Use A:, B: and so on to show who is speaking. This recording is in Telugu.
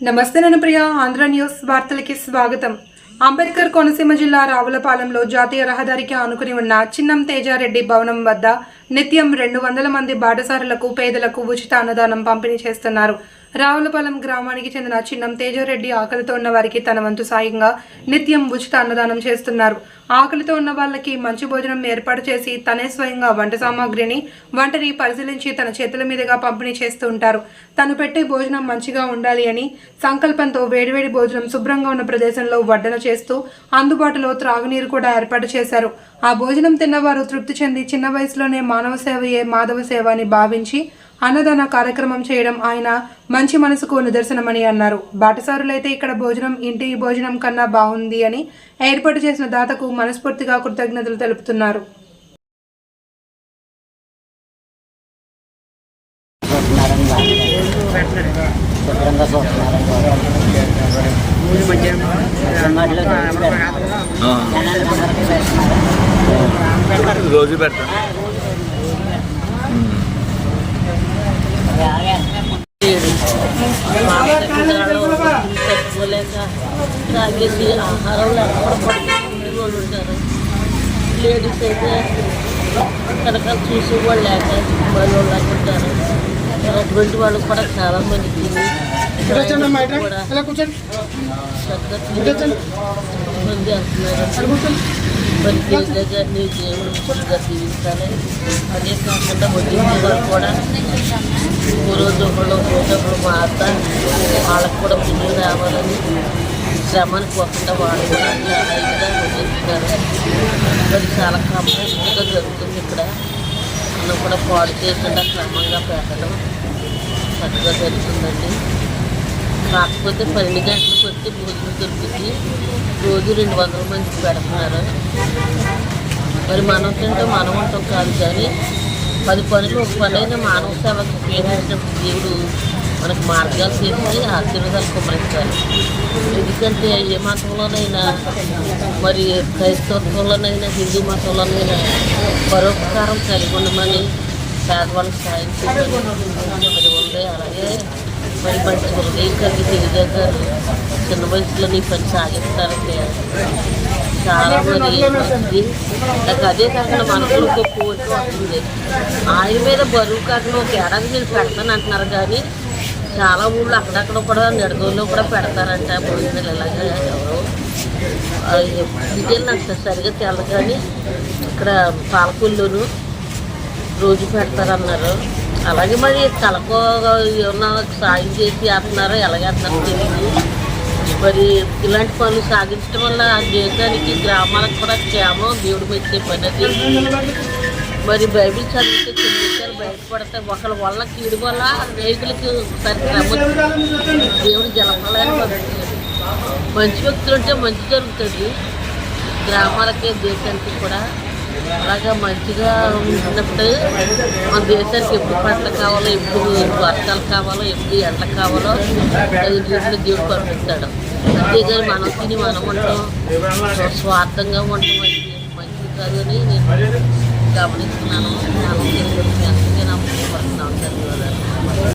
A: నమస్తే నన్ను ప్రియ ఆంధ్ర న్యూస్ వార్తలకి స్వాగతం. అంబేద్కర్ కోనసీమ జిల్లా రావులపాలెంలో జాతీయ రహదారికి ఆనుకుని ఉన్న చిన్నం తేజారెడ్డి భవనం వద్ద నిత్యం రెండు వందల మంది బాటసారులకు పేదలకు ఉచిత అన్నదానం పంపిణీ చేస్తున్నారు. రావులపాలెం గ్రామానికి చెందిన చిన్నం తేజారెడ్డి ఆకలితో ఉన్న వారికి తన వంతు సాయంగా నిత్యం ఉచిత అన్నదానం చేస్తున్నారు. ఆకలితో ఉన్న వాళ్ళకి మంచి భోజనం ఏర్పాటు చేసి తనే స్వయంగా వంట సామాగ్రిని వంటని పరిశీలించి తన చేతుల మీదుగా పంపిణీ చేస్తూ ఉంటారు. తను పెట్టే భోజనం మంచిగా ఉండాలి అని సంకల్పంతో వేడివేడి భోజనం శుభ్రంగా ఉన్న ప్రదేశంలో వడ్డన చేస్తూ అందుబాటులో త్రాగునీరు కూడా ఏర్పాటు చేశారు. ఆ భోజనం తిన్నవారు తృప్తి చెంది చిన్న వయసులోనే మానవ సేవయే మాధవ సేవ అని భావించి అన్నదాన కార్యక్రమం చేయడం ఆయన మంచి మనసుకు నిదర్శనమని అన్నారు. బాటసారులైతే ఇక్కడ భోజనం ఇంటి భోజనం కన్నా బాగుంది అని ఏర్పాటు చేసిన దాతకు మనస్ఫూర్తిగా కృతజ్ఞతలు తెలుపుతున్నారు.
B: రోజు పెట్టండి
C: పెట్టుకోలేక తాగేసి ఆహారం పడుకునే వాళ్ళు ఉంటారు లేడీస్ అయితే కనుక చూసి వాళ్ళు లేక వాళ్ళు ఉంటారు అటువంటి వాళ్ళు కూడా చాలా మందికి కూడా మంది అంటున్నారు మరి నీ గారిని దేవుడు ముఖ్యంగా దీవించాలి అదే కాకుండా వడ్డీ వాళ్ళు కూడా ఓ రోజు ఒకళ్ళు ఒకళ్ళు మా అత్త వాళ్ళకు కూడా ముందు రావాలని శ్రమను పోకుండా వాళ్ళు కూడా మరి చాలా కంప్లీట్గా జరుగుతుంది ఇక్కడ మనం కూడా పాడు చేయకుండా క్రమంగా పెట్టడం చక్కగా జరుగుతుందండి కాకపోతే పన్నెండు గంటలకు వస్తే భోజనం దొరుకుతుంది రోజు రెండు వందల మందికి పెడుతున్నారు. మరి మనం తింటే మనం ఉంటాం కాదు కానీ పది పనులు ఒక పని అయినా మానవ సేవకు ఉపయోగించినప్పుడు దేవుడు మనకు మార్గాలు చేసి ఆశీర్వాదాలు కుమరిస్తారు ఎందుకంటే ఏ మతంలోనైనా మరి క్రైస్తవత్వంలోనైనా హిందూ మతంలోనైనా పరోపకారం కలిగి ఉండమని పేదవాళ్ళకి సాయం చేయమని మరి ఉంది అలాగే మరి మంచి హృదయం కలిగి తెలియజేస్తారు చిన్న వయసులో నీ పని సాగిస్తారంటే చాలా మంచిది నాకు అదే కాకుండా మనసులో గొప్ప ఓటు వస్తుంది. ఆయన మీద బరువు కాకుండా ఒక ఏడాది నేను పెడతాను అంటున్నారు కానీ చాలా ఊళ్ళో అక్కడక్కడ కూడా నిడదోళ్ళు కూడా పెడతారంట భోజనాలు ఇలాగా ఎవరో. డీటెయిల్ నాకు సరిగా తెలదు కానీ ఇక్కడ పాలకొల్లును రోజు పెడతారన్నారు. అలాగే మరి కలకో ఏమన్నా సాయం చేసి వేస్తున్నారో ఎలాగేస్తున్నారో తెలియదు మరి ఇలాంటి పనులు సాగించడం వల్ల ఆ దేశానికి గ్రామాలకు కూడా క్షేమం దేవుడు మెచ్చే పని అది మరి బైబిల్ చదివితే కొన్ని విషయాలు బయటపడతాయి. ఒకళ్ళ వల్ల కీడు వల్ల రైతులకు సరిగ్గా దేవుడు జలఫలాన్ని మంచి వ్యక్తులు ఉంటే మంచి జరుగుతుంది. గ్రామాలకే దేశానికి కూడా అలాగా మంచిగా ఉంటున్నప్పుడు మన దేశానికి ఎప్పుడు పంటలు కావాలో ఎప్పుడు వర్షాలు కావాలో ఎప్పుడు ఎండలు కావాలో రీతిలో దేవుడు పంపిస్తాడు అంతేగాని మనం తిని మనం ఉంటాం. స్వార్థంగా ఉండటం మంచిది కాదు అని నేను గమనిస్తున్నాను.